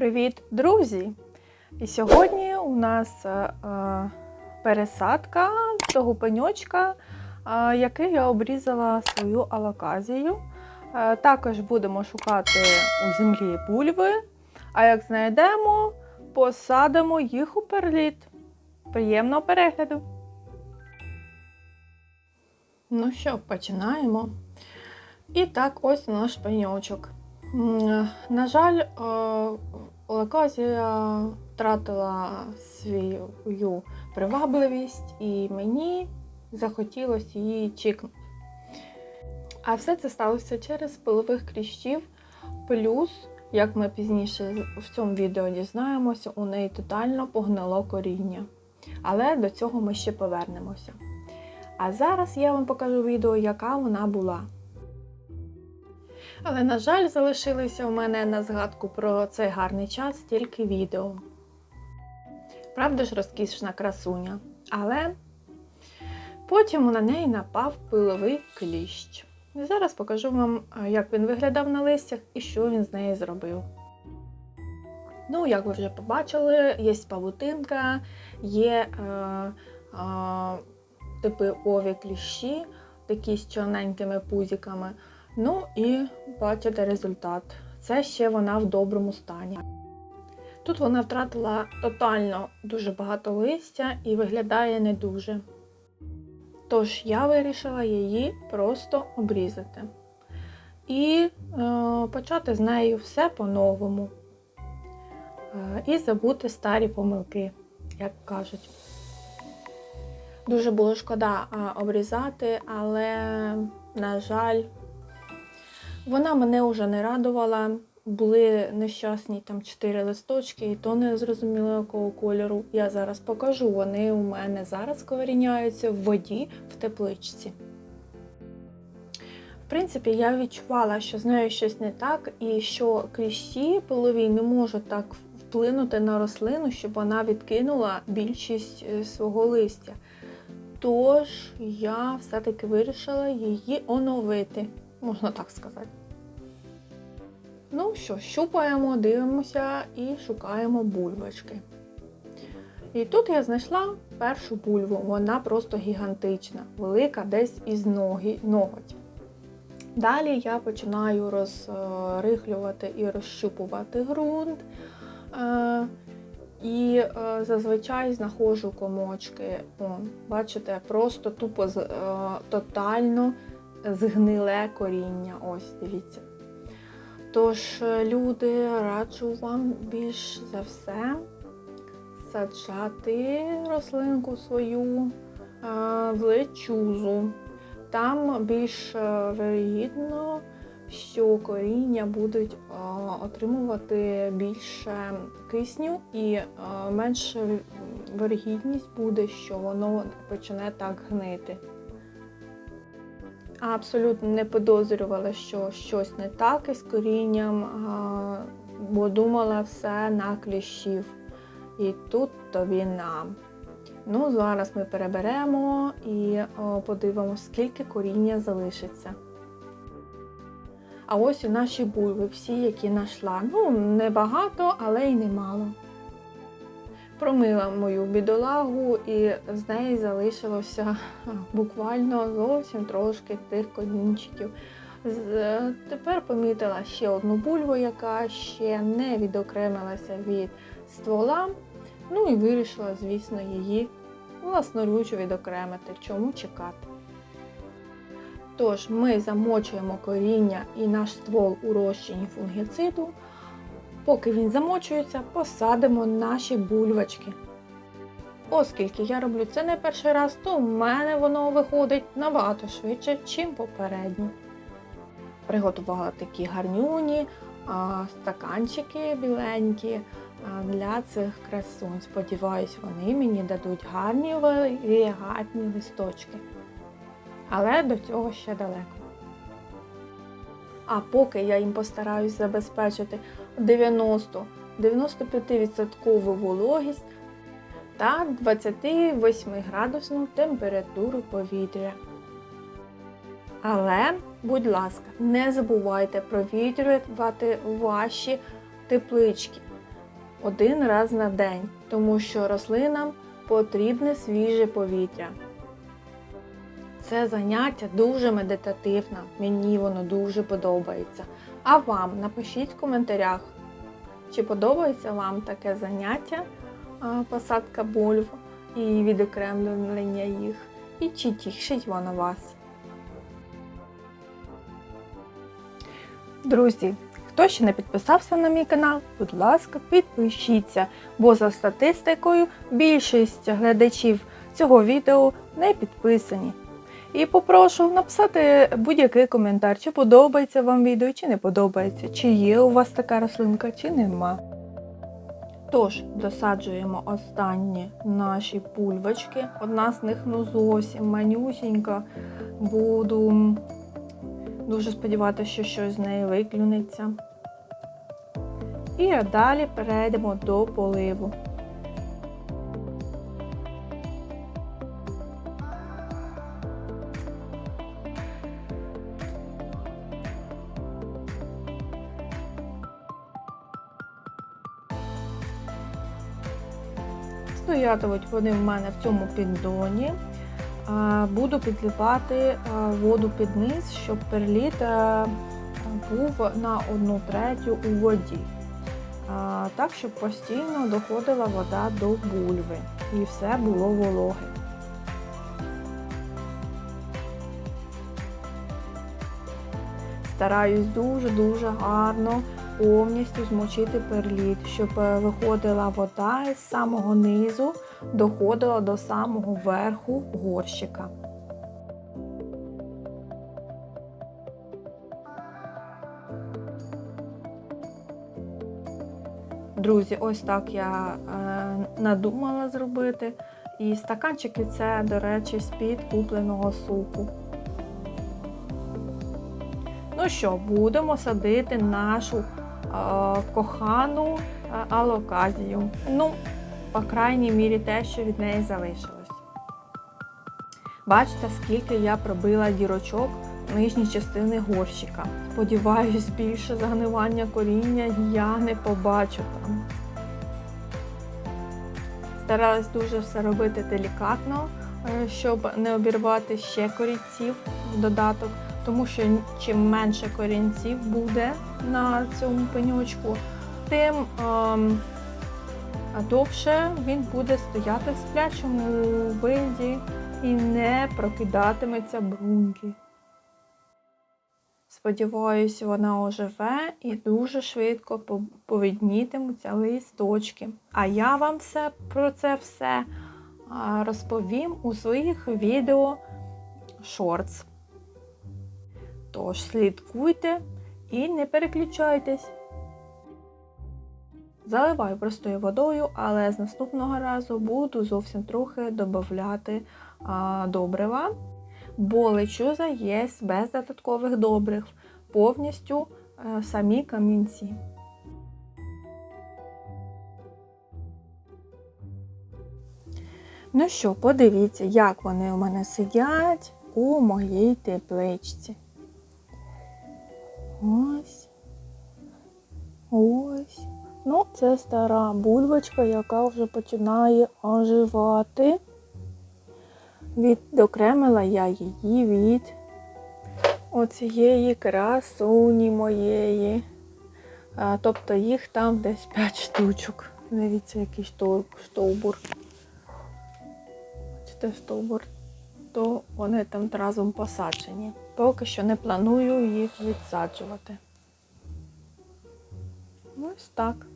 Привіт, друзі! І сьогодні у нас е, е, пересадка того пеньочка, е, який я обрізала свою алоказію. Е, також будемо шукати у землі бульви, а як знайдемо, посадимо їх у перліт. Приємного перегляду! Ну що, починаємо. І так, ось наш пеньочок. На жаль, е, Лаказія втратила свою привабливість, і мені захотілося її чікнути. А все це сталося через пилових кліщів. Плюс, як ми пізніше в цьому відео дізнаємося, у неї тотально погнило коріння. Але до цього ми ще повернемося. А зараз я вам покажу відео, яка вона була. Але, на жаль, залишилися в мене на згадку про цей гарний час тільки відео. Правда ж, розкішна красуня. Але потім на неї напав пиловий кліщ. І зараз покажу вам, е, як він виглядав на листях і що він з нею зробив. Ну, як ви вже побачили, є павутинка, є е, е, типові кліщі, такі з чорненькими пузиками. Ну і бачите результат. Це ще вона в доброму стані. Тут вона втратила тотально дуже багато листя і виглядає не дуже. Тож я вирішила її просто обрізати. І е, почати з нею все по-новому. Е, і забути старі помилки, як кажуть. Дуже було шкода обрізати, але, на жаль, вона мене вже не радувала. Були нещасні там чотири листочки, і то не зрозуміло якого кольору. Я зараз покажу. Вони у мене зараз коріняються в воді в тепличці. В принципі, я відчувала, що з нею щось не так, і що кліщі полові не можуть так вплинути на рослину, щоб вона відкинула більшість е, свого листя. Тож я все-таки вирішила її оновити, можна так сказати. Ну що, щупаємо, дивимося і шукаємо бульбочки. І тут я знайшла першу бульву, вона просто гігантична, велика десь із ноги, ноготь. Далі я починаю розрихлювати і розщупувати ґрунт. Е, І е, зазвичай знаходжу комочки. О, бачите, просто тупо е, тотально згниле коріння. Ось, дивіться. Тож, е, люди, раджу вам більш за все саджати рослинку свою е, в лечузу. Там більш е, вирогідно, що коріння будуть отримувати більше кисню і е, менша вирогідність буде, що воно почне так гнити. Абсолютно не підозрювала, що щось не так із корінням, бо думала все на кліщів. І тут то війна. Ну, зараз ми переберемо і подивимося, скільки коріння залишиться. А ось і наші бульби, всі, які знайшла. Ну, небагато, але й немало. Промила мою бідолагу, і з неї залишилося буквально зовсім трошки тих корінчиків. Тепер помітила ще одну бульву, яка ще не відокремилася від ствола. Ну і вирішила, звісно, її власноруч відокремити. Чому чекати? Тож ми замочуємо коріння і наш ствол у розчині фунгіциду. Поки він замочується, посадимо наші бульвочки. Оскільки я роблю це не перший раз, то в мене воно виходить набагато швидше, чим попередньо. Приготувала такі гарнюні стаканчики біленькі для цих красунь. Сподіваюсь, вони мені дадуть гарні варігатні листочки. Але до цього ще далеко. А поки я їм постараюсь забезпечити 90-95% вологість та 28 градусну температуру повітря. Але, будь ласка, не забувайте провітрювати ваші теплички. один раз на день, тому що рослинам потрібне свіже повітря. Це заняття дуже медитативне, мені воно дуже подобається. А вам напишіть в коментарях, чи подобається вам таке заняття, посадка бульв і відокремлення їх, і чи тішить воно вас. Друзі, хто ще не підписався на мій канал, будь ласка, підпишіться, бо за статистикою більшість глядачів цього відео не підписані. І попрошу написати будь-який коментар, чи подобається вам відео, чи не подобається, чи є у вас така рослинка, чи нема. Тож, досаджуємо останні наші пульвочки. Одна з них ну зовсім манюсінька. Буду дуже сподіватися, що щось з неї виклюнеться. І далі перейдемо до поливу. Стоятимуть вони в мене в цьому піддоні. Буду підливати а, воду під низ, щоб перліт був на одну третю у воді. Так, щоб постійно доходила вода до бульви і все було вологе. Стараюсь дуже-дуже гарно повністю змочити перліт, щоб е, виходила вода з самого низу, доходила до самого верху горщика. Друзі, ось так я е, надумала зробити. І стаканчики це, до речі, з-під купленого суку. Ну що, будемо садити нашу кохану е, алоказію. Ну, по крайній мірі, те, що від неї залишилось. Бачите, скільки я пробила дірочок нижньої частини горщика. Сподіваюсь, більше загнивання коріння я не побачу там. Старалась дуже все робити делікатно, е, щоб не обірвати ще корінців в додаток, тому що чим менше корінців буде на цьому пеньочку, тим ем, довше він буде стояти в сплячому виді і не прокидатиметься бруньки. Сподіваюсь, вона оживе і дуже швидко по- повіднітимуться листочки. А я вам все про це все розповім у своїх відео шортс. Тож слідкуйте і не переключайтесь. Заливаю простою водою, але з наступного разу буду зовсім трохи додати добрива бо лечуза є без додаткових добрив, повністю е, самі камінці. Ну що, подивіться, як вони у мене сидять у моїй тепличці. Ось. Ось. Ну, це стара бульбочка, яка вже починає оживати. Відокремила я її від оцієї красуні моєї. А, Тобто їх там десь 5 штучок. Дивіться, який стовбур. Бачите, стовбур, то вони там разом посаджені. Поки що не планую їх відсаджувати. Ось так.